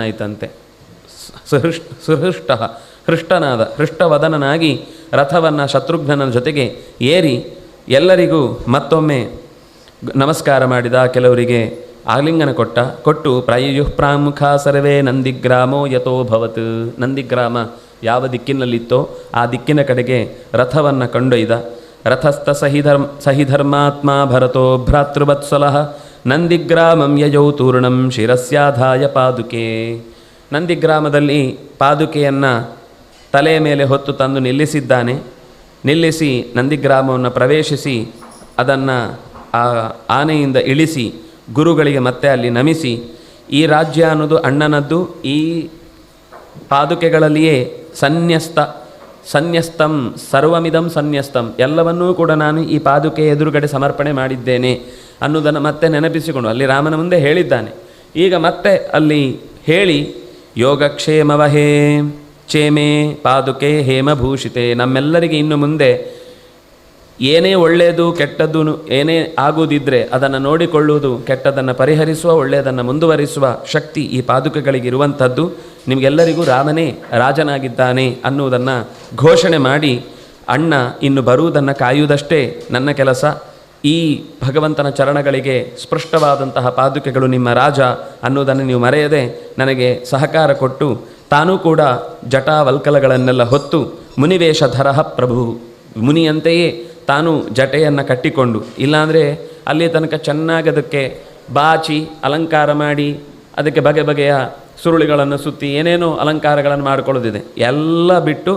ಆಯಿತಂತೆ. ಸುಹೃಷ್, ಸುಹೃಷ್ಟ, ಹೃಷ್ಟನಾದ, ಹೃಷ್ಟವದನನಾಗಿ ರಥವನ್ನು ಶತ್ರುಘ್ನನ ಜೊತೆಗೆ ಏರಿ ಎಲ್ಲರಿಗೂ ಮತ್ತೊಮ್ಮೆ ನಮಸ್ಕಾರ ಮಾಡಿದ ಕೆಲವರಿಗೆ ಆಲಿಂಗನ ಕೊಟ್ಟ, ಕೊಟ್ಟು ಪ್ರಾಯುಃ ಪ್ರಾಮುಖ ಸರ್ವೇ ನಂದಿಗ್ರಾಮೋ ಯಥೋ ಭವತ್. ನಂದಿಗ್ರಾಮ ಯಾವ ದಿಕ್ಕಿನಲ್ಲಿತ್ತೋ ಆ ದಿಕ್ಕಿನ ಕಡೆಗೆ ರಥವನ್ನು ಕೊಂಡೊಯ್ದ. ರಥಸ್ಥ ಸಹಿಧರ್ಮ, ಸಹಿಧರ್ಮಾತ್ಮ ಭರತೋ ಭ್ರಾತೃವತ್ಸಲಃ ನಂದಿಗ್ರಾಮಂ ಯಯೌ ತೂರ್ಣಂ ಶಿರಸ್ಯಾಧಾಯ ಪಾದುಕೆ. ನಂದಿಗ್ರಾಮದಲ್ಲಿ ಪಾದುಕೆಯನ್ನು ತಲೆಯ ಮೇಲೆ ಹೊತ್ತು ತಂದು ನಿಲ್ಲಿಸಿದ್ದಾನೆ. ನಿಲ್ಲಿಸಿ ನಂದಿಗ್ರಾಮವನ್ನು ಪ್ರವೇಶಿಸಿ ಅದನ್ನು ಆ ಆನೆಯಿಂದ ಇಳಿಸಿ ಗುರುಗಳಿಗೆ ಮತ್ತೆ ಅಲ್ಲಿ ನಮಿಸಿ. ಈ ರಾಜ್ಯ ಅನ್ನೋದು ಅಣ್ಣನದ್ದು. ಈ ಪಾದುಕೆಗಳಲ್ಲಿಯೇ ಸನ್ಯಸ್ತ, ಸನ್ಯಸ್ತಂ, ಸರ್ವಮಿದಂ ಸನ್ಯಸ್ತಂ. ಎಲ್ಲವನ್ನೂ ಕೂಡ ನಾನು ಈ ಪಾದುಕೆ ಎದುರುಗಡೆ ಸಮರ್ಪಣೆ ಮಾಡಿದ್ದೇನೆ. ಅನ್ನೋದನ್ನು ಮತ್ತೆ ನೆನಪಿಸಿಕೊಂಡು ಅಲ್ಲಿ ರಾಮನ ಮುಂದೆ ಹೇಳಿದ್ದಾನೆ. ಈಗ ಮತ್ತೆ ಅಲ್ಲಿ ಹೇಳಿ, ಯೋಗಕ್ಷೇಮವಹೇ ಚೇಮೆ ಪಾದುಕೆ ಹೇಮಭೂಷಿತೆ, ನಮ್ಮೆಲ್ಲರಿಗೆ ಇನ್ನು ಮುಂದೆ ಏನೇ ಒಳ್ಳೆಯದು ಕೆಟ್ಟದ್ದು ಏನೇ ಆಗುವುದಿದ್ರೆ ಅದನ್ನು ನೋಡಿಕೊಳ್ಳುವುದು, ಕೆಟ್ಟದನ್ನು ಪರಿಹರಿಸುವ ಒಳ್ಳೆಯದನ್ನು ಮುಂದುವರಿಸುವ ಶಕ್ತಿ ಈ ಪಾದುಕೆಗಳಿಗಿರುವಂಥದ್ದು ನಿಮಗೆಲ್ಲರಿಗೂ ರಾಮನೇ ರಾಜನಾಗಿದ್ದಾನೆ ಅನ್ನುವುದನ್ನು ಘೋಷಣೆ ಮಾಡಿ, ಅಣ್ಣ ಇನ್ನು ಬರುವುದನ್ನು ಕಾಯುವುದಷ್ಟೇ ನನ್ನ ಕೆಲಸ. ಈ ಭಗವಂತನ ಚರಣಗಳಿಗೆ ಸ್ಪೃಷ್ಟವಾದಂತಹ ಪಾದುಕೆಗಳು ನಿಮ್ಮ ರಾಜ ಅನ್ನೋದನ್ನು ನೀವು ಮರೆಯದೆ ನನಗೆ ಸಹಕಾರ ಕೊಟ್ಟು ತಾನೂ ಕೂಡ ಜಟಾವಲ್ಕಲಗಳನ್ನೆಲ್ಲ ಹೊತ್ತು ಮುನಿವೇಷಧರಃ ಪ್ರಭು. ಮುನಿಯಂತೆಯೇ ತಾನು ಜಟೆಯನ್ನು ಕಟ್ಟಿಕೊಂಡು, ಇಲ್ಲಾಂದರೆ ಅಲ್ಲಿ ತನಕ ಚೆನ್ನಾಗಿ ಅದಕ್ಕೆ ಬಾಚಿ ಅಲಂಕಾರ ಮಾಡಿ ಅದಕ್ಕೆ ಬಗೆ ಬಗೆಯ ಸುರುಳಿಗಳನ್ನು ಸುತ್ತಿ ಏನೇನೋ ಅಲಂಕಾರಗಳನ್ನು ಮಾಡಿಕೊಳ್ಳೋದಿದೆ. ಎಲ್ಲ ಬಿಟ್ಟು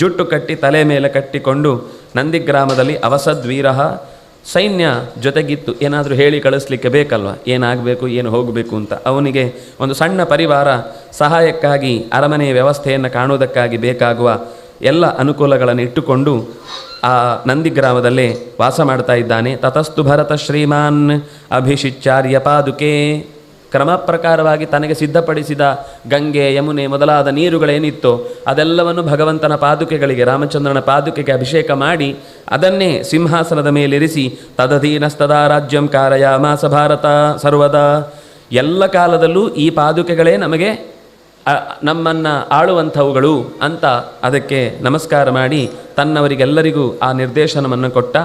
ಜುಟ್ಟು ಕಟ್ಟಿ ತಲೆ ಮೇಲೆ ಕಟ್ಟಿಕೊಂಡು ನಂದಿಗ್ರಾಮದಲ್ಲಿ ಅವಸದ್ವೀರ ಸೈನ್ಯ ಜೊತೆಗಿತ್ತು. ಏನಾದರೂ ಹೇಳಿ ಕಳಿಸ್ಲಿಕ್ಕೆ ಬೇಕಲ್ವ? ಏನಾಗಬೇಕು, ಏನು ಹೋಗಬೇಕು ಅಂತ. ಅವನಿಗೆ ಒಂದು ಸಣ್ಣ ಪರಿವಾರ ಸಹಾಯಕ್ಕಾಗಿ ಅರಮನೆಯ ವ್ಯವಸ್ಥೆಯನ್ನು ಕಾಣುವುದಕ್ಕಾಗಿ ಬೇಕಾಗುವ ಎಲ್ಲ ಅನುಕೂಲಗಳನ್ನು ಇಟ್ಟುಕೊಂಡು ಆ ನಂದಿಗ್ರಾಮದಲ್ಲೇ ವಾಸ ಮಾಡ್ತಾ ಇದ್ದಾನೆ. ತತಸ್ತು ಭರತ ಶ್ರೀಮಾನ್ ಅಭಿಷಿಚ್ಚಾರ್ಯ ಪಾದುಕೆ. ಕ್ರಮ ಪ್ರಕಾರವಾಗಿ ತನಗೆ ಸಿದ್ಧಪಡಿಸಿದ ಗಂಗೆ, ಯಮುನೆ ಮೊದಲಾದ ನೀರುಗಳೇನಿತ್ತು ಅದೆಲ್ಲವನ್ನು ಭಗವಂತನ ಪಾದುಕೆಗಳಿಗೆ, ರಾಮಚಂದ್ರನ ಪಾದುಕೆಗೆ ಅಭಿಷೇಕ ಮಾಡಿ ಅದನ್ನೇ ಸಿಂಹಾಸನದ ಮೇಲಿರಿಸಿ ತದಧೀನಸ್ತದಾ ರಾಜ್ಯಂ ಕಾರಯಾಮಾಸ ಭಾರತ ಸರ್ವದಾ. ಎಲ್ಲ ಕಾಲದಲ್ಲೂ ಈ ಪಾದುಕೆಗಳೇ ನಮಗೆ ನಮ್ಮನ್ನು ಆಳುವಂಥವುಗಳು ಅಂತ ಅದಕ್ಕೆ ನಮಸ್ಕಾರ ಮಾಡಿ ತನ್ನವರಿಗೆಲ್ಲರಿಗೂ ಆ ನಿರ್ದೇಶನವನ್ನು ಕೊಟ್ಟ